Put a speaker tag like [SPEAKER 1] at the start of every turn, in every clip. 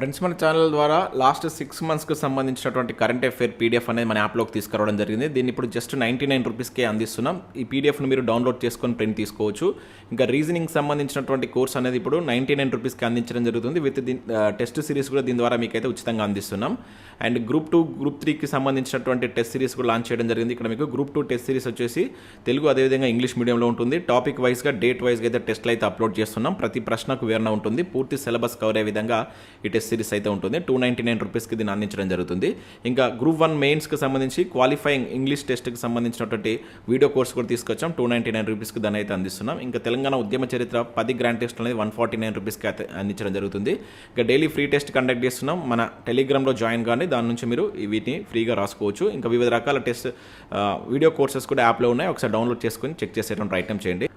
[SPEAKER 1] Friends మన channel ద్వారా last six మంత్స్కి సంబంధించినటువంటి కరెంట్ అఫేర్ పీడిఎఫ్ అనేది మన యాప్లోకి తీసుకురావడం జరిగింది. దీన్ని ఇప్పుడు జస్ట్ నైంటీ నైన్ రూపీస్కే అందిస్తున్నాం. ఈ పీడిఎఫ్ను మీరు డౌన్లోడ్ చేసుకొని ప్రింట్ తీసుకోవచ్చు. ఇంకా రీజనింగ్ సంబంధించినటువంటి కోర్స్ అనేది ఇప్పుడు నైంటీ నైన్ రూపీస్కి అందించడం జరుగుతుంది. విత్ దీని టెస్ట్ సిరీస్ కూడా దీని ద్వారా మీకైతే ఉచితంగా అందిస్తున్నాం. అండ్ గ్రూప్ టూ గ్రూప్ త్రీకి సంబంధించినటువంటి టెస్ట్ సిరీస్ కూడా లాంచ్ చేయడం జరిగింది. ఇక్కడ మీకు గ్రూప్ టూ టెస్ట్ సిరీస్ వచ్చేసి తెలుగు అదేవిధంగా ఇంగ్లీష్ మీడియంలో ఉంటుంది. టాపిక్ వైజ్గా డేట్ వైజ్గా అయితే టెస్ట్లు అయితే అప్లోడ్ చేస్తున్నాం. ప్రతి ప్రశ్నకు వివరణ ఉంటుంది. పూర్తి సిలబస్ కవర్ అయ్యే విధంగా ఈ టెస్ట్ సిరీస్ అయితే ఉంటుంది. టూ నైంటీ నైన్ రూపీస్కి దీన్ని అందించడం జరుగుతుంది. ఇంకా గ్రూప్ వన్ మెయిన్స్కి సంబంధించి క్వాలిఫైయింగ్ ఇంగ్లీష్ టెస్ట్కి సంబంధించినటువంటి వీడియో కోర్స్ కూడా తీసుకొచ్చాం. టూ నైంటీ నైన్ రూపీస్కి దాన్ని అయితే అందిస్తున్నాం. ఇంకా తెలంగాణ ఉద్యమ చరిత్ర పది గ్రాండ్ టెస్ట్ అనేది వన్ ఫార్టీ నైన్ రూపీస్కి అయితే అందించడం జరుగుతుంది. ఇంకా డైలీ ఫ్రీ టెస్ట్ కండక్ట్ చేస్తున్నాం. మన టెలిగ్రామ్లో జాయిన్ కానీ దాని నుంచి మీరు వీటిని ఫ్రీగా రాసుకోవచ్చు. ఇంకా వివిధ రకాల టెస్ట్ వీడియో కోర్సెస్ కూడా యాప్లో ఉన్నాయి. ఒకసారి డౌన్లోడ్ చేసుకొని చెక్ చేసేటువంటి ప్రయత్నం చేయండి.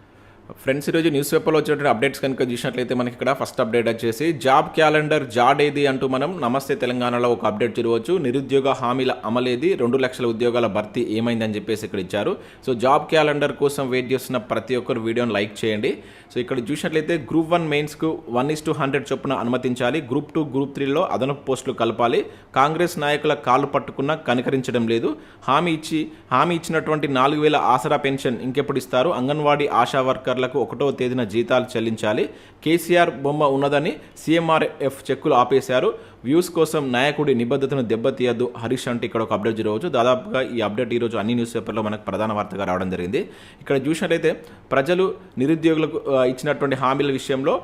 [SPEAKER 1] ఫ్రెండ్స్ ఈరోజు న్యూస్ పేపర్లో వచ్చినటువంటి అప్డేట్స్ కనుక చూసినట్లయితే మనకి ఇక్కడ ఫస్ట్ అప్డేట్ వచ్చేసి జాబ్ క్యాలెండర్ జాడ్ ఏది అంటూ మనం నమస్తే తెలంగాణలో ఒక అప్డేట్ చూడవచ్చు. నిరుద్యోగ హామీల అమలేది రెండు లక్షల ఉద్యోగాల భర్తీ ఏమైందని చెప్పేసి ఇక్కడ ఇచ్చారు. సో జాబ్ క్యాలెండర్ కోసం వెయిట్ చేస్తున్న ప్రతి ఒక్కరు వీడియోని లైక్ చేయండి. సో ఇక్కడ చూసినట్లయితే గ్రూప్ వన్ మెయిన్స్కు వన్ ఇస్ టు హండ్రెడ్ చొప్పున అనుమతించాలి. గ్రూప్ టూ గ్రూప్ త్రీలో అదనపు పోస్టులు కలపాలి. కాంగ్రెస్ నాయకుల కాళ్ళు పట్టుకున్నా కనికరించడం లేదు. హామీ ఇచ్చి హామీ ఇచ్చినటువంటి నాలుగు వేల ఆసరా పెన్షన్ ఇంకెప్పుడు ఇస్తారు? అంగన్వాడీ ఆశా వర్కర్లకు ఒకటో తేదీన జీతాలు చెల్లించాలి. కేసీఆర్ బొమ్మ ఉన్నదని సీఎంఆర్ఎఫ్ చెక్కులు ఆపేశారు. వ్యూస్ కోసం నాయకుడి నిబద్ధతను దెబ్బతీయద్దు. హరీష్ అంటే ఇక్కడ ఒక అప్డేట్ చూడవచ్చు దాదాపుగా ఈ అప్డేట్ ఈరోజు అన్ని న్యూస్ పేపర్లో మనకు ప్రధాన వార్తగా రావడం జరిగింది. ఇక్కడ చూసినట్లయితే ప్రజలు నిరుద్యోగులకు ఇచ్చినటువంటి హామీల విషయంలో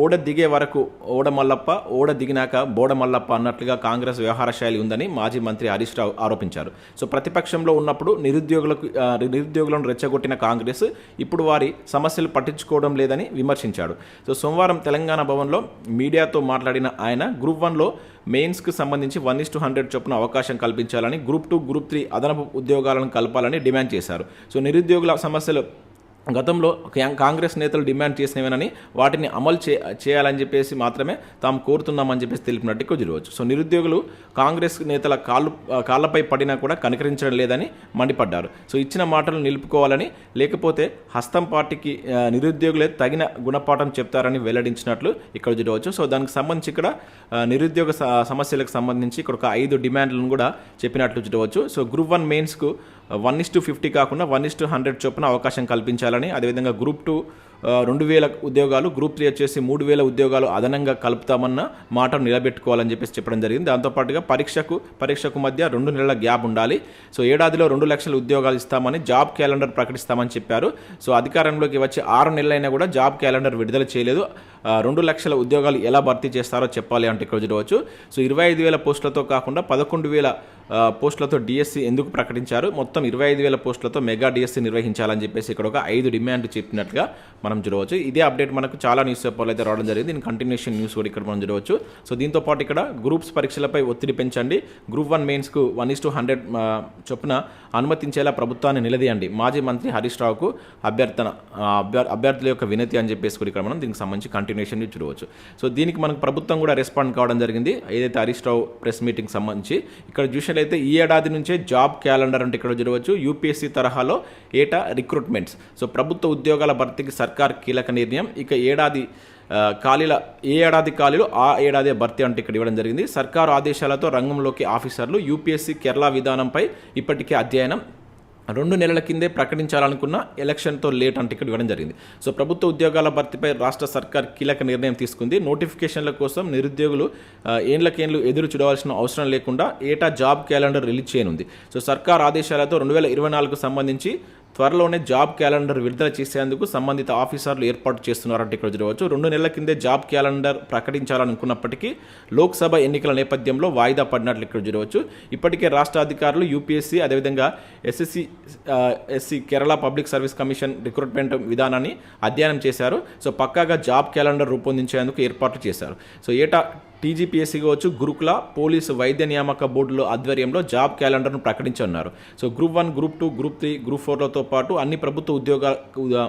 [SPEAKER 1] ఓడ దిగే వరకు ఓడ మల్లప్ప ఓడ దిగినాక బోడ మల్లప్ప అన్నట్లుగా కాంగ్రెస్ వ్యవహార శైలి ఉందని మాజీ మంత్రి హరీష్ రావు ఆరోపించారు. సో ప్రతిపక్షంలో ఉన్నప్పుడు నిరుద్యోగులకు నిరుద్యోగులను రెచ్చగొట్టిన కాంగ్రెస్ ఇప్పుడు వారి సమస్యలు పట్టించుకోవడం లేదని విమర్శించాడు. సో సోమవారం తెలంగాణ భవన్లో మీడియాతో మాట్లాడిన ఆయన గ్రూప్ వన్లో మెయిన్స్కి సంబంధించి వన్ ఇస్ టు హండ్రెడ్ చొప్పున అవకాశం కల్పించాలని గ్రూప్ టూ గ్రూప్ త్రీ అదనపు ఉద్యోగాలను కలపాలని డిమాండ్ చేశారు. సో నిరుద్యోగుల సమస్యలు గతంలో కాంగ్రెస్ నేతలు డిమాండ్ చేసినవేనని వాటిని అమలు చే చేయాలని చెప్పేసి మాత్రమే తాము కోరుతున్నామని చెప్పేసి తెలిపినట్టు కుదిరవచ్చు చూడవచ్చు. సో నిరుద్యోగులు కాంగ్రెస్ నేతల కాళ్ళు కాళ్ళపై పడినా కూడా కనికరించడం లేదని మండిపడ్డారు. సో ఇచ్చిన మాటలు నిలుపుకోవాలని లేకపోతే హస్తం పార్టీకి నిరుద్యోగులే తగిన గుణపాఠం చెప్తారని వెల్లడించినట్లు ఇక్కడ చూడవచ్చు. సో దానికి సంబంధించి ఇక్కడ నిరుద్యోగ స- సమస్యలకు సంబంధించి ఇక్కడ ఒక ఐదు డిమాండ్లను కూడా చెప్పినట్లు చూడవచ్చు. సో గ్రూప్ వన్ మెయిన్స్కు వన్ ఇస్ టు ఫిఫ్టీ కాకుండా వన్ ఇస్ టు హండ్రెడ్ చొప్పున అవకాశం కల్పించాలని అదేవిధంగా గ్రూప్ టూ రెండు వేల ఉద్యోగాలు గ్రూప్ త్రీ వచ్చేసి మూడు వేల ఉద్యోగాలు అదనంగా కలుపుతామన్న మాటను నిలబెట్టుకోవాలని చెప్పేసి చెప్పడం జరిగింది. దాంతోపాటుగా పరీక్షకు పరీక్షకు మధ్య రెండు నెలల గ్యాప్ ఉండాలి. సో ఏడాదిలో రెండు లక్షల ఉద్యోగాలు ఇస్తామని జాబ్ క్యాలెండర్ ప్రకటిస్తామని చెప్పారు. సో అధికారంలోకి వచ్చి ఆరు నెలలైనా కూడా జాబ్ క్యాలెండర్ విడుదల చేయలేదు. రెండు లక్షల ఉద్యోగాలు ఎలా భర్తీ చేస్తారో చెప్పాలి అంటే ఇక్కడ చూడవచ్చు. సో ఇరవై ఐదు వేల పోస్టులతో కాకుండా పదకొండు వేల పోస్టులతో డిఎస్సి ఎందుకు ప్రకటించారు? మొత్తం ఇరవై ఐదు వేల పోస్టులతో మెగా డిఎస్సి నిర్వహించాలని చెప్పేసి ఇక్కడ ఒక ఐదు డిమాండ్ చెప్పినట్లుగా మనం చూడవచ్చు. ఇదే అప్డేట్ మనకు చాలా న్యూస్ పేపర్లు అయితే రావడం జరిగింది. దీని కంటిన్యూషన్ న్యూస్ కూడా ఇక్కడ మనం చూడవచ్చు. సో దీంతో పాటు ఇక్కడ గ్రూప్స్ పరీక్షలపై ఒత్తిడి పెంచండి. గ్రూప్ వన్ మెయిన్స్కు వన్ ఇస్ టు హండ్రెడ్ చొప్పున అనుమతించేలా ప్రభుత్వాన్ని నిలదీయండి. మాజీ మంత్రి హరీష్ రావుకు అభ్యర్థన అభ్యర్ అభ్యర్థుల యొక్క వినతి అని చెప్పేసి కూడా ఇక్కడ మనం దీనికి సంబంధించి కంటిన్యూషన్ చూడవచ్చు. సో దీనికి మనకు ప్రభుత్వం కూడా రెస్పాండ్ కావడం జరిగింది. ఏదైతే హరీష్ రావు ప్రెస్ మీటింగ్ సంబంధించి ఇక్కడ చూసినట్లయితే ఈ ఏడాది నుంచే జాబ్ క్యాలెండర్ అంటే ఇక్కడ చూడవచ్చు యూపీఎస్సీ తరహాలో ఏటా రిక్రూట్మెంట్స్. సో ప్రభుత్వ ఉద్యోగాల భర్తీకి సర్కార్ కీలక నిర్ణయం. ఇక ఏడాది ఖాళీల ఏ ఏడాది ఖాళీలు ఆ ఏడాది భర్తీ అంటే ఇక్కడ ఇవ్వడం జరిగింది. సర్కారు ఆదేశాలతో రంగంలోకి ఆఫీసర్లు యూపీఎస్సీ కేరళ విధానంపై ఇప్పటికే అధ్యయనం రెండు నెలల కిందే ప్రకటించాలనుకున్న ఎలక్షన్తో లేట్ అని ఇక్కడ ఇవ్వడం జరిగింది. సో ప్రభుత్వ ఉద్యోగాల భర్తీపై రాష్ట్ర సర్కార్ కీలక నిర్ణయం తీసుకుంది. నోటిఫికేషన్ల కోసం నిరుద్యోగులు ఏండ్లకేండ్లు ఎదురు చూడవలసిన అవసరం లేకుండా ఏటా జాబ్ క్యాలెండర్ రిలీజ్ చేయనుంది. సో సర్కార్ ఆదేశాలతో రెండు వేల ఇరవై నాలుగు సంబంధించి త్వరలోనే జాబ్ క్యాలెండర్ విడుదల చేసేందుకు సంబంధిత ఆఫీసర్లు ఏర్పాటు చేస్తున్నారంటే ఇక్కడ చూడవచ్చు. రెండు నెలల కిందే జాబ్ క్యాలెండర్ ప్రకటించాలనుకున్నప్పటికీ లోక్సభ ఎన్నికల నేపథ్యంలో వాయిదా పడినట్లు ఇక్కడ చూడవచ్చు. ఇప్పటికే రాష్ట్ర అధికారులు యూపీఎస్సీ అదేవిధంగా SSC SC Kerala public service commission recruitment విధానాన్ని అధ్యయనం చేశారు. సో పక్కాగా జాబ్ క్యాలెండర్ రూపొందించేందుకు ఏర్పాట్లు చేశారు. సో ఏటా టీజీపీఎస్సీ కావచ్చు గురుకుల పోలీసు వైద్య నియామక బోర్డుల ఆధ్వర్యంలో జాబ్ క్యాలెండర్ను ప్రకటించన్నారు so group one group two group three group ఫోర్లతో పాటు అన్ని ప్రభుత్వ ఉద్యోగా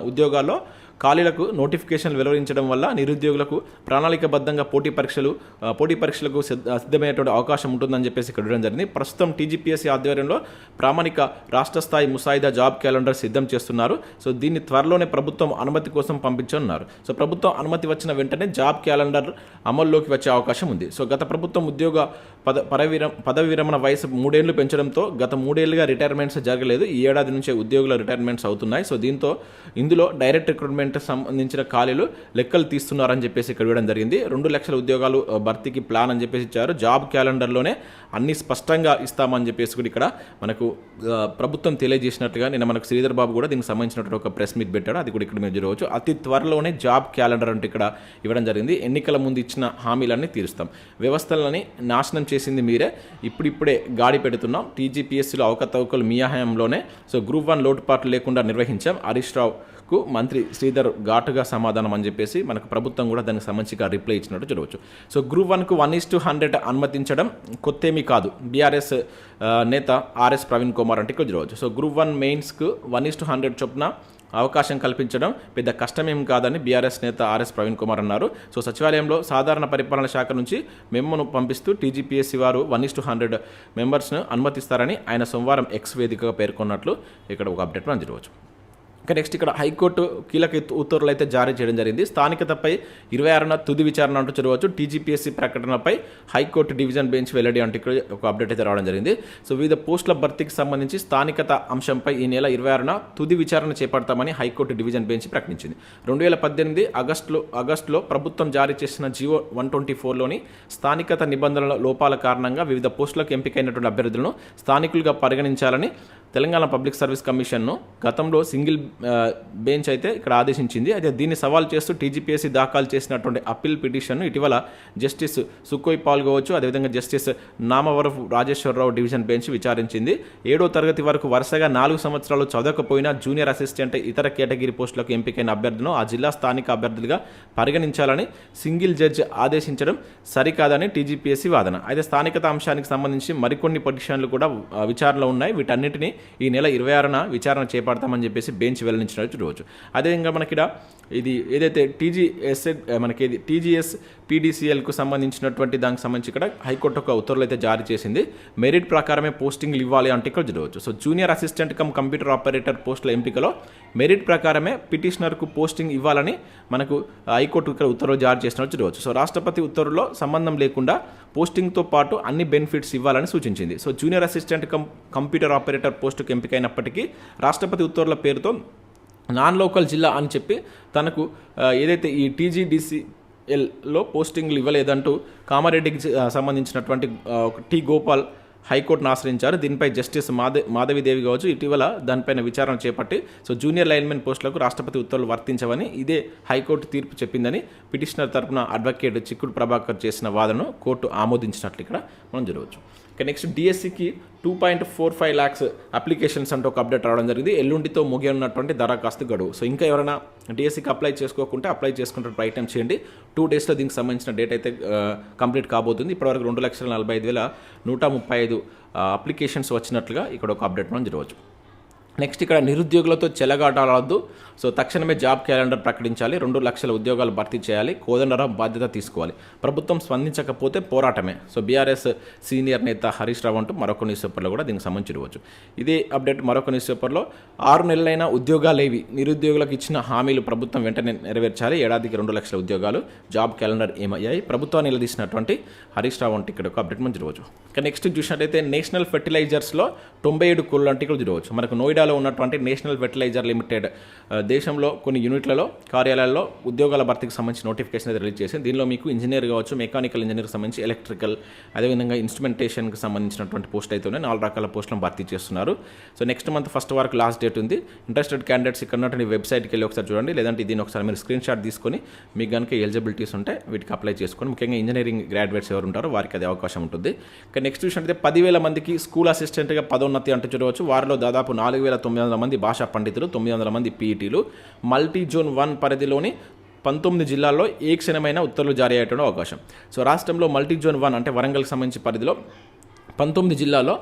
[SPEAKER 1] ఉద్యోగాల్లో ఖాళీలకు నోటిఫికేషన్లు వెలువరించడం వల్ల నిరుద్యోగులకు ప్రణాళికబద్ధంగా పోటీ పరీక్షలు పోటీ పరీక్షలకు సిద్ధ- సిద్ధమయ్యేటువంటి అవకాశం ఉంటుందని చెప్పేసి ఇక్కడ ఇవ్వడం జరిగింది. ప్రస్తుతం టీజీపీఎస్సీ ఆధ్వర్యంలో ప్రామాణిక రాష్ట్ర స్థాయి ముసాయిదా జాబ్ క్యాలెండర్ సిద్ధం చేస్తున్నారు. సో దీన్ని త్వరలోనే ప్రభుత్వం అనుమతి కోసం పంపించనున్నారు. సో ప్రభుత్వం అనుమతి వచ్చిన వెంటనే జాబ్ క్యాలెండర్ అమల్లోకి వచ్చే అవకాశం ఉంది. సో గత ప్రభుత్వం ఉద్యోగ పద పదవిర పదవి విరమణ వయసు మూడేళ్ళు పెంచడంతో గత మూడేళ్ళుగా రిటైర్మెంట్స్ జరగలేదు. ఈ ఏడాది నుంచే ఉద్యోగుల రిటైర్మెంట్స్ అవుతున్నాయి. సో దీంతో ఇందులో డైరెక్ట్ రిక్రూట్మెంట్ సంబంధించిన ఖాళీలు లెక్కలు తీస్తున్నారని చెప్పేసి ఇక్కడ ఇవ్వడం జరిగింది. రెండు లక్షల ఉద్యోగాలు భర్తీకి ప్లాన్ అని చెప్పేసి ఇచ్చారు. జాబ్ క్యాలెండర్లోనే అన్ని స్పష్టంగా ఇస్తామని చెప్పేసి కూడా ఇక్కడ మనకు ప్రభుత్వం తెలియజేసినట్టుగా నిన్న మనకు శ్రీధర్ బాబు కూడా దీనికి సంబంధించినటువంటి ఒక ప్రెస్ మీట్ పెట్టాడు. అది కూడా ఇక్కడ మీరు చూడవచ్చు. అతి త్వరలోనే జాబ్ క్యాలెండర్ అంటే ఇక్కడ ఇవ్వడం జరిగింది. ఎన్నికల ముందు ఇచ్చిన హామీలన్నీ తీరుస్తాం. వ్యవస్థలని నాశనం చేసింది మీరే. ఇప్పుడిప్పుడే గాడి పెడుతున్నాం. టీజీపీఎస్సీలో అవకతవకలు మీ హయాంలోనే సో గ్రూప్ వన్ లోటుపాట్లు లేకుండా నిర్వహించాం. హరీష్ రావు కు మంత్రి శ్రీధర్ ఘాటుగా సమాధానం అని చెప్పేసి మనకు ప్రభుత్వం కూడా దానికి సంబంధించిగా రిప్లై ఇచ్చినట్టు చూడవచ్చు. సో గ్రూప్ వన్కు వన్ ఈస్ టు హండ్రెడ్ అనుమతించడం కొత్తేమీ కాదు. బీఆర్ఎస్ నేత ఆర్ఎస్ ప్రవీణ్ కుమార్ అంటే ఇక్కడ చూడవచ్చు. సో గ్రూప్ వన్ మెయిన్స్కు వన్ ఈస్ టు హండ్రెడ్ చొప్పున అవకాశం కల్పించడం పెద్ద కష్టమేం కాదని బీఆర్ఎస్ నేత ఆర్ఎస్ ప్రవీణ్ కుమార్ అన్నారు. సో సచివాలయంలో సాధారణ పరిపాలన శాఖ నుంచి మెమ్మను పంపిస్తూ టీజీపీఎస్సీ వారు వన్ ఇస్ టు హండ్రెడ్ మెంబర్స్ను అనుమతిస్తారని ఆయన సోమవారం ఎక్స్ వేదికగా పేర్కొన్నట్లు ఇక్కడ ఒక అప్డేట్ మనం చూడవచ్చు. ఇంకా నెక్స్ట్ ఇక్కడ హైకోర్టు కీలక ఉత్తర్వులు అయితే జారీ చేయడం జరిగింది. స్థానికతపై ఇరవై ఆరున తుది విచారణ అంటూ చూడవచ్చు టీజీపీఎస్సీ ప్రకటనపై హైకోర్టు డివిజన్ బెంచ్ వెల్లడి అంటూ ఇక్కడ ఒక అప్డేట్ అయితే రావడం జరిగింది. సో వివిధ పోస్టుల భర్తీకి సంబంధించి స్థానికత అంశంపై ఈ నెల ఇరవై ఆరున తుది విచారణ చేపడతామని హైకోర్టు డివిజన్ బెంచ్ ప్రకటించింది. రెండు వేల పద్దెనిమిది ఆగస్టులో ఆగస్టులో ప్రభుత్వం జారీ చేసిన జియో వన్ ట్వంటీ ఫోర్లోని స్థానికత నిబంధనల లోపాల కారణంగా వివిధ పోస్టులకు ఎంపికైనటువంటి అభ్యర్థులను స్థానికులుగా పరిగణించాలని తెలంగాణ పబ్లిక్ సర్వీస్ కమిషన్ను గతంలో సింగిల్ బెంచ్ అయితే ఇక్కడ ఆదేశించింది. అయితే దీన్ని సవాల్ చేస్తూ టీజీపీఎస్సీ దాఖలు చేసినటువంటి అప్పీల్ పిటిషన్ను ఇటీవల జస్టిస్ సుఖోయ్ పాల్గొవచ్చు అదేవిధంగా justice Namavarapu Rajeshwara Rao division bench విచారించింది. ఏడో తరగతి వరకు వరుసగా నాలుగు సంవత్సరాలు చదవకపోయినా జూనియర్ అసిస్టెంట్ ఇతర కేటగిరీ పోస్టులకు ఎంపికైన అభ్యర్థులను ఆ జిల్లా స్థానిక అభ్యర్థులుగా పరిగణించాలని సింగిల్ జడ్జి ఆదేశించడం సరికాదని టీజీపీఎస్సీ వాదన. అయితే స్థానికత అంశానికి సంబంధించి మరికొన్ని పిటిషన్లు కూడా విచారణలో ఉన్నాయి. వీటన్నిటిని ఈ నెల ఇరవై ఆరున విచారణ చేపడతామని చెప్పేసి బెంచ్ వెల్లడించినట్టు చూడవచ్చు అదేవిధంగా మనకి ఇక్కడ ఇది ఏదైతే టీజీఎస్ మనకి ఇది టీజీఎస్ పీడీసీఎల్కు సంబంధించినటువంటి దానికి సంబంధించి ఇక్కడ హైకోర్టు ఒక ఉత్తర్వులు అయితే జారీ చేసింది. మెరిట్ ప్రకారమే పోస్టింగ్లు ఇవ్వాలి అంటే ఇక్కడ చూడవచ్చు so junior assistant cum computer operator పోస్టుల ఎంపికలో మెరిట్ ప్రకారమే పిటిషనర్కు పోస్టింగ్ ఇవ్వాలని మనకు హైకోర్టు ఇక్కడ ఉత్తర్వులు జారీ చేసినట్టు చూడవచ్చు సో రాష్ట్రపతి ఉత్తర్వులో సంబంధం లేకుండా పోస్టింగ్తో పాటు అన్ని బెనిఫిట్స్ ఇవ్వాలని సూచించింది. So junior assistant cum computer operator పోస్టుకు ఎంపికైనప్పటికీ రాష్ట్రపతి ఉత్తర్వుల పేరుతో నాన్ లోకల్ జిల్లా అని చెప్పి తనకు ఏదైతే ఈ టీజీడీసీ ఎల్లో పోస్టింగ్లు ఇవ్వలేదంటూ కామారెడ్డికి సంబంధించినటువంటి ఒక టి గోపాల్ హైకోర్టును ఆశ్రయించారు. దీనిపై జస్టిస్ మాధ మాధవిదేవి కావచ్చు ఇటీవల దానిపైన విచారణ చేపట్టి సో జూనియర్ లైన్మెన్ పోస్టులకు రాష్ట్రపతి ఉత్తర్వులు వర్తించవని ఇదే హైకోర్టు తీర్పు చెప్పిందని పిటిషనర్ తరపున అడ్వకేట్ చిక్కుడు ప్రభాకర్ చేసిన వాదనను కోర్టు ఆమోదించినట్లు ఇక్కడ మనం చూడవచ్చు ఇక నెక్స్ట్ డిఎస్సికి two point four five lakhs applications అంటూ ఒక అప్డేట్ రావడం జరిగింది. ఎల్లుండితో ముగియనున్నటువంటి దరఖాస్తు గడువు. సో ఇంకా ఎవరైనా డిఎస్సికి అప్లై చేసుకోకుంటే అప్లై చేసుకుంటే ప్రయత్నం చేయండి. టూ డేస్లో దీనికి సంబంధించిన డేట్ అయితే కంప్లీట్ కాబోతుంది. ఇప్పటివరకు రెండు లక్షల నలభై ఐదు వేల నూట ముప్పై ఐదు అప్లికేషన్స్ వచ్చినట్లుగా ఇక్కడ ఒక అప్డేట్ మనం జరగవచ్చు. నెక్స్ట్ ఇక్కడ నిరుద్యోగులతో చెలగాటాలవద్దు. సో తక్షణమే జాబ్ క్యాలెండర్ ప్రకటించాలి. రెండు లక్షల ఉద్యోగాలు భర్తీ చేయాలి. కోదండరాం బాధ్యత తీసుకోవాలి. ప్రభుత్వం స్పందించకపోతే పోరాటమే. సో బీఆర్ఎస్ సీనియర్ నేత హరీష్ రావు అంటూ మరొక న్యూస్ పేపర్లో కూడా దీనికి సంబంధించి ఇవ్వచ్చు ఇదే అప్డేట్ మరొక న్యూస్ పేపర్లో. ఆరు నెలలైన ఉద్యోగాలేవి. నిరుద్యోగులకు ఇచ్చిన హామీలు ప్రభుత్వం వెంటనే నెరవేర్చాలి. ఏడాదికి రెండు లక్షల ఉద్యోగాలు. జాబ్ క్యాలెండర్ ఏమయ్యాయి? ప్రభుత్వాన్ని నిలదీసినటువంటి హరీష్ రావు అంటే ఇక్కడ ఒక అప్డేట్ మనం చూడవచ్చు. ఇక నెక్స్ట్ చూసినట్టయితే నేషనల్ ఫెర్టిలైజర్స్లో తొంభై ఏడు కోళ్ళు అంటే ఇక్కడ చూడవచ్చు. మనకు నోయిడా ఇండియాలో ఉన్నటువంటి నేషనల్ ఫెర్టిలైజర్ లిమిటెడ్ దేశంలో కొన్ని యూనిట్లలో కార్యాలయాల్లో ఉద్యోగాల భర్తీకి సంబంధించి నోటిఫికేషన్ అయితే రిలీజ్ చేసింది. దీనిలో మీకు ఇంజనీర్ కావచ్చు మెకానికల్ ఇంజనీర్కి సంబంధించి ఎలక్ట్రికల్ అదేవిధంగా ఇన్స్ట్రుమెంటేషన్కి సంబంధించినటువంటి పోస్ట్ అయితే ఉన్నాయి. నాలుగు రకాల పోస్టులను భర్తీ చేస్తున్నారు. సో నెక్స్ట్ మంత్ ఫస్ట్ వరకు లాస్ట్ డేట్ ఉంది. ఇంట్రెస్టెడ్ క్యాండిడేట్స్ ఇక్కడ ఉన్నటువంటి వెబ్సైట్కి వెళ్ళి ఒకసారి చూడండి. లేదంటే దీన్ని ఒకసారి మీరు స్క్రీన్ షాట్ తీసుకొని మీకు కనుక ఎలిజిబిలిటీస్ ఉంటే వీటికి అప్లై చేసుకొని ముఖ్యంగా ఇంజనీరింగ్ గ్రాడ్యుయేట్స్ ఎవరు ఉంటారో వారికి అది అవకాశం ఉంటుంది. ఇక నెక్స్ట్ అయితే పదివేల మందికి స్కూల్ అసిస్టెంట్గా పదోన్నతి అంటూ చూడవచ్చు. వారిలో దాదాపు నాలుగు వేల తొమ్మిది వందల మంది భాషా పండితులు తొమ్మిది వందల మంది పీఈటీలు. మల్టీ జోన్ వన్ పరిధిలోని పంతొమ్మిది జిల్లాల్లో ఏ క్షణమైన ఉత్తర్వులు జారీ అయ్యేటువంటి అవకాశం. సో రాష్ట్రంలో మల్టీ జోన్ వన్ అంటే వరంగల్కి సంబంధించి పరిధిలో పంతొమ్మిది జిల్లాల్లో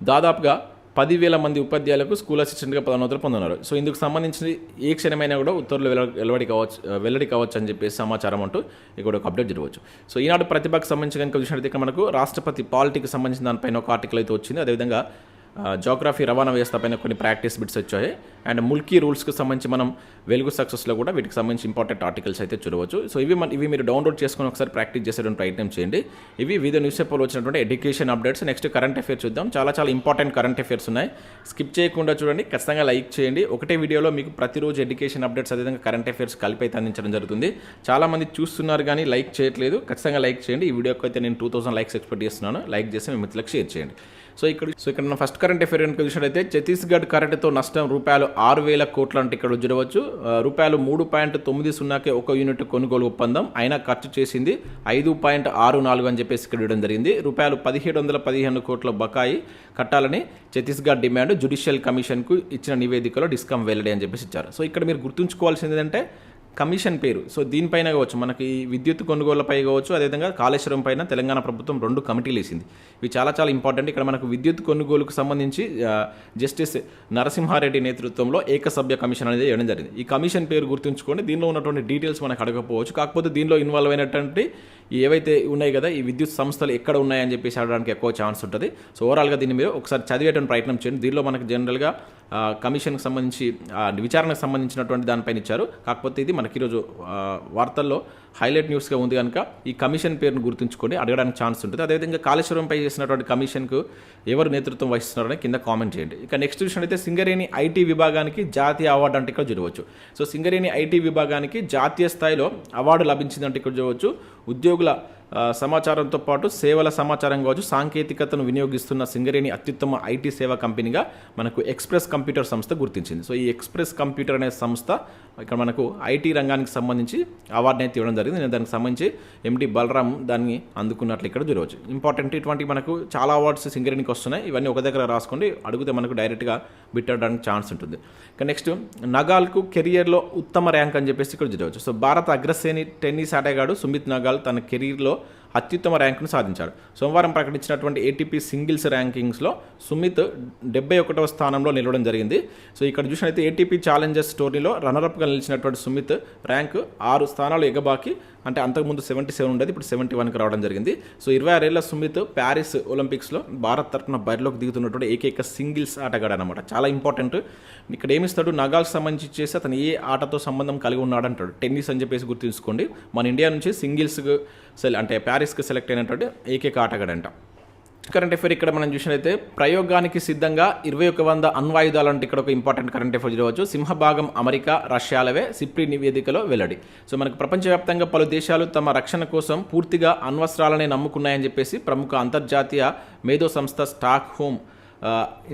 [SPEAKER 1] దాదాపుగా పదివేల మంది ఉపాధ్యాయులకు స్కూల్ అసిస్టెంట్గా పదోన్నతులు పొందున్నారు. సో ఇందుకు సంబంధించి ఏ క్షణమైనా కూడా ఉత్తర్వులు వెల్లడి కావచ్చు వెల్లడి కావచ్చు అని చెప్పేసి సమాచారం అంటూ ఇక్కడ ఒక అప్డేట్ జరగవచ్చు. సో ఈనాడు ప్రతిభకు సంబంధించి కనుక చూసినట్లయితే ఇక్కడ మనకు రాష్ట్రపతి పాలిటిక్ సంబంధించిన దానిపైన ఒక ఆర్టికల్ అయితే వచ్చింది. అదేవిధంగా జోగ్రఫీ రవాణా వ్యవస్థ పైన కొన్ని ప్రాక్టీస్ బిట్స్ వచ్చాయి. అండ్ ముల్కీ రూల్స్కి సంబంధించి మనం వెలుగు సక్సెస్లో కూడా వీటికి సంబంధించి ఇంపార్టెంట్ ఆర్టికల్స్ అయితే చూడవచ్చు. సో ఇవి మన ఇవి మీరు డౌన్లోడ్ చేసుకొని ఒకసారి ప్రాక్టీస్ చేసేటువంటి ప్రయత్నం చేయండి. ఇవి వివిధ న్యూస్ పేపర్లో వచ్చినటువంటి education updates. Next current affairs చూద్దాం. చాలా చాలా ఇంపార్టెంట్ కరెంట్ అఫేర్స్ ఉన్నాయి. స్కిప్ చేయకుండా చూడండి. ఖచ్చితంగా లైక్ చేయండి. ఒకటే వీడియోలో మీకు ప్రతిరోజు ఎడ్యుకేషన్ అప్డేట్స్ అదేవిధంగా కరెంట్ అఫేర్స్ కలిపి అయితే అందించడం జరుగుతుంది. చాలా మంది చూస్తున్నారు కానీ లైక్ చేయట్లేదు. ఖచ్చితంగా లైక్ చేయండి. ఈ వీడియోకి అయితే నేను టూ థౌసండ్ లైక్స్ ఎక్స్పెక్ట్ చేస్తున్నాను. లైక్ చేసి మీ మిత్రులకు షేర్ చేయండి. సో ఇక్కడ సో ఇక్కడ నా ఫస్ట్ కరెంట్ అఫేర్ కనుక చూసినట్టయితే ఛత్తీస్గఢ్ కరెంట్తో నష్టం రూపాయలు ఆరు వేల కోట్ల అంటే ఇక్కడ చూడవచ్చు రూపాయలు మూడు పాయింట్ తొమ్మిది సున్నాకే ఒక యూనిట్ కొనుగోలు ఒప్పందం. అయినా ఖర్చు చేసింది ఐదు పాయింట్ ఆరు నాలుగు అని చెప్పేసి ఇక్కడ ఇవ్వడం జరిగింది. రూపాయలు పదిహేడు వందల పదిహేను కోట్ల బకాయి కట్టాలని ఛత్తీస్గఢ్ డిమాండ్ జుడిషియల్ కమిషన్కు ఇచ్చిన నివేదికలో డిస్కమ్ వెల్లడి అని చెప్పేసి ఇచ్చారు. సో ఇక్కడ మీరు గుర్తుంచుకోవాల్సింది ఏంటంటే కమిషన్ పేరు. సో దీనిపైన కావచ్చు మనకి విద్యుత్ కొనుగోళ్ళపై కావచ్చు అదేవిధంగా కాళేశ్వరం పైన తెలంగాణ ప్రభుత్వం రెండు కమిటీలు వేసింది. ఇవి చాలా చాలా ఇంపార్టెంట్ ఇక్కడ మనకు విద్యుత్ కొనుగోలుకు సంబంధించి జస్టిస్ నరసింహారెడ్డి నేతృత్వంలో ఏకసభ్య కమిషన్ అనేది వేయడం జరిగింది. ఈ కమిషన్ పేరు గుర్తుంచుకోండి. దీనిలో ఉన్నటువంటి డీటెయిల్స్ మనకు అడగకపోవచ్చు. కాకపోతే దీనిలో ఇన్వాల్వ్ అయినటువంటి ఏవైతే ఉన్నాయి కదా ఈ విద్యుత్ సంస్థలు ఎక్కడ ఉన్నాయని చెప్పేసి అడగడానికి ఎక్కువ ఛాన్స్ ఉంటుంది. సో ఓవరాల్గా దీన్ని మీరు ఒకసారి చదివేటువంటి ప్రయత్నం చేయండి. దీనిలో మనకు జనరల్గా కమిషన్కి సంబంధించి విచారణకు సంబంధించినటువంటి దానిపైన ఇచ్చారు. కాకపోతే ఇది మనకి ఈరోజు వార్తల్లో హైలైట్ న్యూస్గా ఉంది కనుక ఈ కమిషన్ పేరును గుర్తుంచుకొని అడగడానికి ఛాన్స్ ఉంటుంది. అదేవిధంగా కాళేశ్వరంపై చేసినటువంటి కమిషన్కు ఎవరు నేతృత్వం వహిస్తున్నారని కింద కామెంట్ చేయండి. ఇక నెక్స్ట్ విషయం అయితే సింగరేణి ఐటీ విభాగానికి జాతీయ అవార్డు అంటే ఇక్కడ చూడవచ్చు. సో సింగరేణి ఐటీ విభాగానికి జాతీయ స్థాయిలో అవార్డు లభించిందంటే ఇక్కడ చూడవచ్చు. ఉద్యోగుల సమాచారంతో పాటు సేవల సమాచారం కావచ్చు సాంకేతికతను వినియోగిస్తున్న సింగరేణి అత్యుత్తమ ఐటీ సేవా కంపెనీగా మనకు ఎక్స్ప్రెస్ కంప్యూటర్ సంస్థ గుర్తించింది. సో ఈ ఎక్స్ప్రెస్ కంప్యూటర్ అనే సంస్థ ఇక్కడ మనకు ఐటీ రంగానికి సంబంధించి అవార్డుని అయితే ఇవ్వడం జరిగింది. నేను దానికి సంబంధించి ఎండి బలరాం దాన్ని అందుకున్నట్లు ఇక్కడ చూడవచ్చు. ఇంపార్టెంట్ ఇటువంటి మనకు చాలా అవార్డ్స్ సింగరేణికి వస్తున్నాయి. ఇవన్నీ ఒక దగ్గర రాసుకోండి. అడిగితే మనకు డైరెక్ట్గా బిట్టడానికి ఛాన్స్ ఉంటుంది. ఇక నెక్స్ట్ నగాల్కు కెరియర్లో ఉత్తమ ర్యాంక్ అని చెప్పేసి ఇక్కడ చూడవచ్చు. సో భారత అగ్రశ్రేణి టెన్నిస్ ఆటగాడు సుమిత్ నగాల్ తన కెరీర్లో అత్యుత్తమ ర్యాంకును సాధించాడు. సోమవారం ప్రకటించినటువంటి ఏటీపీ సింగిల్స్ ర్యాంకింగ్స్లో సుమిత్ డెబ్బై ఒకటవ స్థానంలో నిలవడం జరిగింది. సో ఇక్కడ చూసినట్లయితే ఏటీపీ ఛాలెంజర్స్ టోర్నీలో రన్నరప్గా నిలిచినటువంటి సుమిత్ ర్యాంక్ ఆరు స్థానాలు ఎగబాకి అంటే అంతకుముందు సెవెంటీ సెవెన్ ఉండేది ఇప్పుడు సెవెంటీ వన్కి రావడం జరిగింది. సో ఇరవై ఆరేళ్ళ సుమిత్ ప్యారిస్ ఒలింపిక్స్లో భారత్ తరఫున బరిలోకి దిగుతున్నటువంటి ఏకైక సింగిల్స్ ఆటగాడు అనమాట చాలా ఇంపార్టెంట్. ఇక్కడ ఏమిస్తాడు నగాల్కి సంబంధించి చేసి అతను ఏ ఆటతో సంబంధం కలిగి ఉన్నాడు అంటాడు టెన్నిస్ అని చెప్పేసి గుర్తుంచుకోండి. మన ఇండియా నుంచి సింగిల్స్కి సెల్ అంటే ప్యారిస్కి సెలెక్ట్ అయినటువంటి ఏకైక ఆటగాడంట. కరెంట్ అఫేర్ ఇక్కడ మనం చూసినట్లయితే ప్రయోగానికి సిద్ధంగా ఇరవై ఒక వంద అణ్వాయుధాలు అంటే ఇక్కడ ఒక ఇంపార్టెంట్ కరెంట్ అఫేర్ చూడవచ్చు. సింహభాగం అమెరికా రష్యాలవే సిప్రి నివేదికలో వెల్లడి. సో మనకు ప్రపంచవ్యాప్తంగా పలు దేశాలు తమ రక్షణ కోసం పూర్తిగా అణ్వస్త్రాలనే నమ్ముకున్నాయని చెప్పేసి ప్రముఖ అంతర్జాతీయ మేధో సంస్థ Stockholm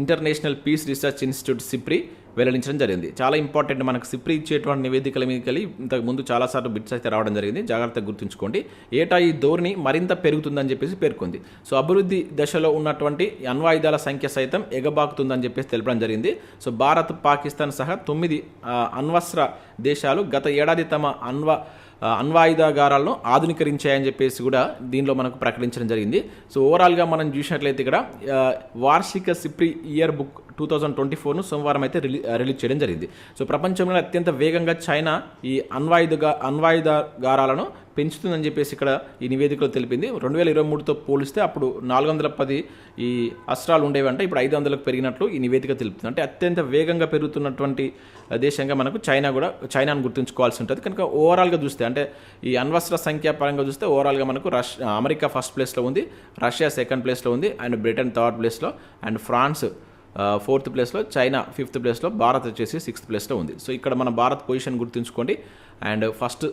[SPEAKER 1] international peace research institute SIPRI వెల్లడించడం జరిగింది. చాలా ఇంపార్టెంట్ మనకు సిప్రి ఇచ్చేటువంటి నివేదికల మీదకి వెళ్ళి ఇంతకు ముందు చాలాసార్లు బిట్స్ అయితే రావడం జరిగింది. జాగ్రత్తగా గుర్తుంచుకోండి. ఏటా ఈ ధోరణి మరింత పెరుగుతుందని చెప్పేసి పేర్కొంది. సో అభివృద్ధి దశలో ఉన్నటువంటి అణ్వాయుధాల సంఖ్య సైతం ఎగబాకుతుందని చెప్పేసి తెలపడం జరిగింది. సో భారత్ పాకిస్తాన్ సహా తొమ్మిది అణ్వస్త్ర దేశాలు గత ఏడాది తమ అణ్వ అణ్వాయుధాగారాలను ఆధునీకరించాయని చెప్పేసి కూడా దీనిలో మనకు ప్రకటించడం జరిగింది. సో ఓవరాల్గా మనం చూసినట్లయితే ఇక్కడ వార్షిక SIPRI year book two thousand twenty ఫోర్ను సోమవారం అయితే రిలీ రిలీజ్ చేయడం జరిగింది. సో ప్రపంచంలో అత్యంత వేగంగా చైనా ఈ అణ్వాయుధగా అణ్వాయుధాగారాలను పెంచుతుందని చెప్పేసి ఇక్కడ ఈ నివేదికలో తెలిపింది. రెండు వేల ఇరవై మూడుతో పోలిస్తే అప్పుడు నాలుగు వందల పది ఈ అస్త్రాలు ఉండేవంటే. ఇప్పుడు ఐదు వందలకు పెరిగినట్లు ఈ నివేదిక తెలుపుతుంది. అంటే అత్యంత వేగంగా పెరుగుతున్నటువంటి దేశంగా మనకు చైనా కూడా చైనాను గుర్తుంచుకోవాల్సి ఉంటుంది. కనుక ఓవరాల్గా చూస్తే అంటే ఈ అణ్వస్త్ర సంఖ్య పరంగా చూస్తే ఓవరాల్గా మనకు రష్ అమెరికా ఫస్ట్ ప్లేస్లో ఉంది రష్యా సెకండ్ ప్లేస్లో ఉంది అండ్ బ్రిటన్ థర్డ్ ప్లేస్లో అండ్ ఫ్రాన్స్ ఫోర్త్ ప్లేస్లో చైనా ఫిఫ్త్ ప్లేస్లో భారత్ వచ్చేసి సిక్స్త్ ప్లేస్లో ఉంది. సో ఇక్కడ మన భారత్ పొజిషన్ గుర్తుంచుకోండి. అండ్ ఫస్ట్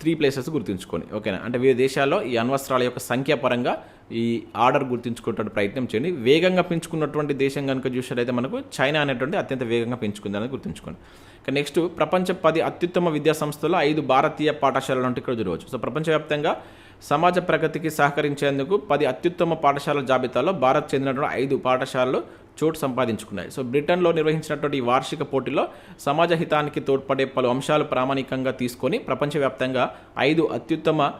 [SPEAKER 1] త్రీ ప్లేసెస్ గుర్తుంచుకొని ఓకేనా అంటే వివిధ దేశాల్లో ఈ అణ్వస్త్రాల యొక్క సంఖ్య పరంగా ఈ ఆర్డర్ గుర్తుంచుకునే ప్రయత్నం చేయండి. వేగంగా పెంచుకున్నటువంటి దేశం కనుక చూసినట్లయితే మనకు చైనా అనేటువంటి అత్యంత వేగంగా పెంచుకుంది అనేది గుర్తుంచుకోండి. ఇక నెక్స్ట్ ప్రపంచ పది అత్యుత్తమ విద్యా సంస్థల్లో ఐదు భారతీయ పాఠశాలలు అంటే ఇక్కడ చూడవచ్చు. సో ప్రపంచవ్యాప్తంగా సమాజ ప్రగతికి సహకరించేందుకు పది అత్యుత్తమ పాఠశాలల జాబితాలో భారత్ చెందినటువంటి ఐదు పాఠశాలలు చోటు సంపాదించుకున్నాయి. సో బ్రిటన్లో నిర్వహించినటువంటి ఈ వార్షిక పోటీలో సమాజ హితానికి తోడ్పడే పలు అంశాలు ప్రామాణికంగా తీసుకొని ప్రపంచవ్యాప్తంగా ఐదు అత్యుత్తమ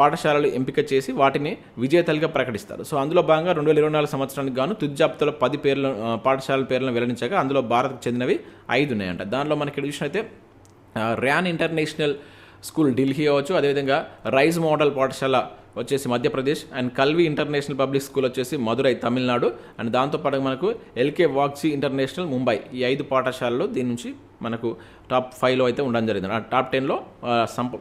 [SPEAKER 1] పాఠశాలలు ఎంపిక చేసి వాటిని విజేతలుగా ప్రకటిస్తారు. సో అందులో భాగంగా రెండు వేల ఇరవై నాలుగు సంవత్సరానికి గాను తుది జాబితాలో పది పేర్ల పాఠశాలల పేర్లను వెల్లడించగా అందులో భారత్కు చెందినవి ఐదు ఉన్నాయంట. దానిలో మనకి చూసినైతే ర్యాన్ ఇంటర్నేషనల్ స్కూల్ ఢిల్లీ అవ్వచ్చు అదేవిధంగా రైజ్ మోడల్ పాఠశాల వచ్చేసి Madhya Pradesh and Kalvi international public school వచ్చేసి మదురై తమిళనాడు. అండ్ దాంతోపాటు మనకు ఎల్కే వాక్సీ ఇంటర్నేషనల్ ముంబై ఈ ఐదు పాఠశాలలు దీని నుంచి మనకు టాప్ ఫైవ్లో అయితే ఉండడం జరిగింది. ఆ టాప్ టెన్లో సంప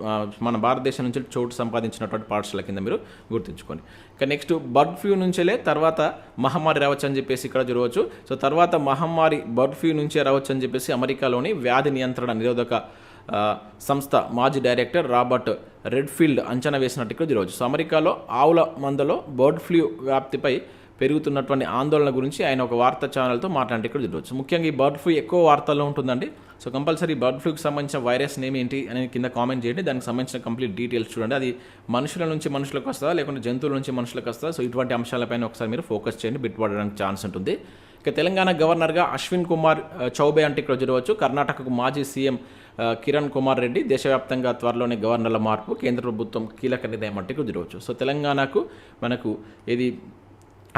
[SPEAKER 1] మన భారతదేశం నుంచి చోటు సంపాదించినటువంటి పాఠశాల కింద మీరు గుర్తుంచుకోండి. ఇక నెక్స్ట్ బర్డ్ ఫ్లూ నుంచేలే తర్వాత మహమ్మారి రావచ్చు అని చెప్పేసి ఇక్కడ చూడవచ్చు. సో తర్వాత మహమ్మారి బర్డ్ ఫ్లూ నుంచే రావచ్చు అని చెప్పేసి అమెరికాలోని వ్యాధి నియంత్రణ నిరోధక సంస్థ మాజీ డైరెక్టర్ రాబర్ట్ రెడ్ఫీల్డ్ అంచనా వేసినట్టు ఇక్కడ ఈరోజు సో అమెరికాలో ఆవుల మందలో బర్డ్ ఫ్లూ వ్యాప్తిపై పెరుగుతున్నటువంటి ఆందోళన గురించి ఆయన ఒక వార్తా ఛానల్తో మాట్లాడి ఇక్కడ చూడవచ్చు ముఖ్యంగా ఈ బర్డ్ ఫ్లూ ఎక్కువ వార్తల్లో ఉంటుందండి. సో కంపల్సరీ బర్డ్ ఫ్లూకి సంబంధించిన వైరస్ నేమ్ ఏంటి అనేది కింద కామెంట్ చేయండి. దానికి సంబంధించిన కంప్లీట్ డీటెయిల్స్ చూడండి. అది మనుషుల నుంచి మనుషులకు వస్తుందా లేకుంటే జంతువుల నుంచి మనుషులకు వస్తుందా? సో ఇటువంటి అంశాలపైన ఒకసారి మీరు ఫోకస్ చేయండి. బిట్ పడడానికి ఛాన్స్ ఉంటుంది. ఇక తెలంగాణ గవర్నర్గా అశ్విన్ కుమార్ చౌబే అంటే ఇక్కడ చూడవచ్చు. కర్ణాటకకు మాజీ సీఎం కిరణ్ కుమార్ రెడ్డి దేశవ్యాప్తంగా త్వరలోనే గవర్నర్ల మార్పు కేంద్ర ప్రభుత్వం కీలక నిర్ణయం అంటే కుదిరవచ్చు సో తెలంగాణకు మనకు ఇది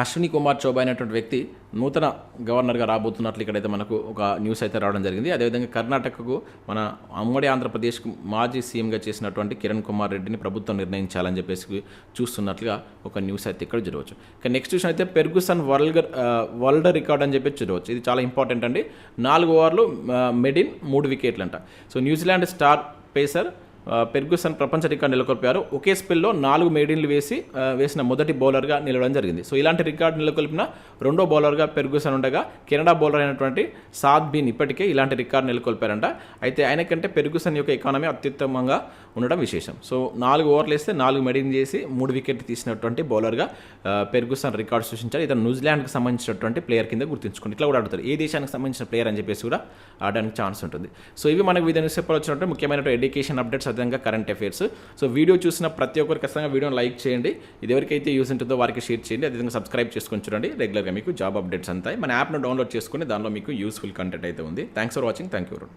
[SPEAKER 1] అశ్విని కుమార్ చౌబా అనేటువంటి వ్యక్తి నూతన గవర్నర్గా రాబోతున్నట్లు ఇక్కడైతే మనకు ఒక న్యూస్ అయితే రావడం జరిగింది. అదేవిధంగా కర్ణాటకకు మన ఉమ్మడి ఆంధ్రప్రదేశ్కు మాజీ సీఎంగా చేసినటువంటి కిరణ్ కుమార్ రెడ్డిని ప్రభుత్వం నిర్ణయించాలని చెప్పేసి చూస్తున్నట్లుగా ఒక న్యూస్ అయితే ఇక్కడ చూడవచ్చు ఇక నెక్స్ట్ చూసిన అయితే పెర్గుసన్ వరల్డ్ వరల్డ్ రికార్డ్ అని చెప్పి చూడవచ్చు ఇది చాలా ఇంపార్టెంట్ అండి. నాలుగు ఓవర్లు మెడిన్ మూడు వికెట్లు అంట so New Zealand star pacer Ferguson Ferguson ప్రపంచ రికార్డు నెలకొల్పారు. ఒకే స్పెల్లో నాలుగు మేడిన్లు వేసి వేసిన మొదటి బౌలర్గా నిలవడం జరిగింది. సో ఇలాంటి రికార్డు నెలకొల్పిన రెండో బౌలర్గా పెర్గుసన్ ఉండగా కెనడా బౌలర్ అయినటువంటి సాద్ బీన్ ఇప్పటికే ఇలాంటి రికార్డు నెలకొల్పారంట. అయితే ఆయన కంటే పెర్గ్యూసన్ యొక్క ఎకానమీ అత్యుత్తమంగా ఉండడం విశేషం. సో నాలుగు ఓవర్లు వేస్తే నాలుగు మెడిన్ చేసి మూడు వికెట్లు తీసినటువంటి బౌలర్గా పెర్గ్యూసన్ రికార్డు సృష్టించారు. ఇతను న్యూజిలాండ్కి సంబంధించినటువంటి ప్లేయర్ కింద గుర్తుంచుకోండి. ఇట్లా కూడా ఆడతారు. ఏ దేశానికి సంబంధించిన ప్లేయర్ అని చెప్పేసి కూడా ఆడడానికి ఛాన్స్ ఉంటుంది. సో ఇవి మనకు వివిధ న్యూస్ పేపర్ ముఖ్యమైన ఎడ్యుకేషన్ అప్డేట్స్ అదేవిధంగా కరెంట్ అఫైర్స్ సో వీడియో చూసిన ప్రతి ఒక్కరు ఖచ్చితంగా వీడియోని లైక్ చేయండి. ఇదివరకైతే యూస్ ఉంటుందో వారికి షేర్ చేయండి. అదేవిధంగా సబ్స్క్రైబ్ చేసుకుని చూడండి. రెగ్యులర్గా మీకు జాబ్ అప్డేట్స్ అంతాయి మన యాప్ను డౌన్లోడ్ చేసుకుని దానిలో మీకు యూస్ఫుల్ కంటెంట్ అయితే ఉంది. Thanks for watching thank you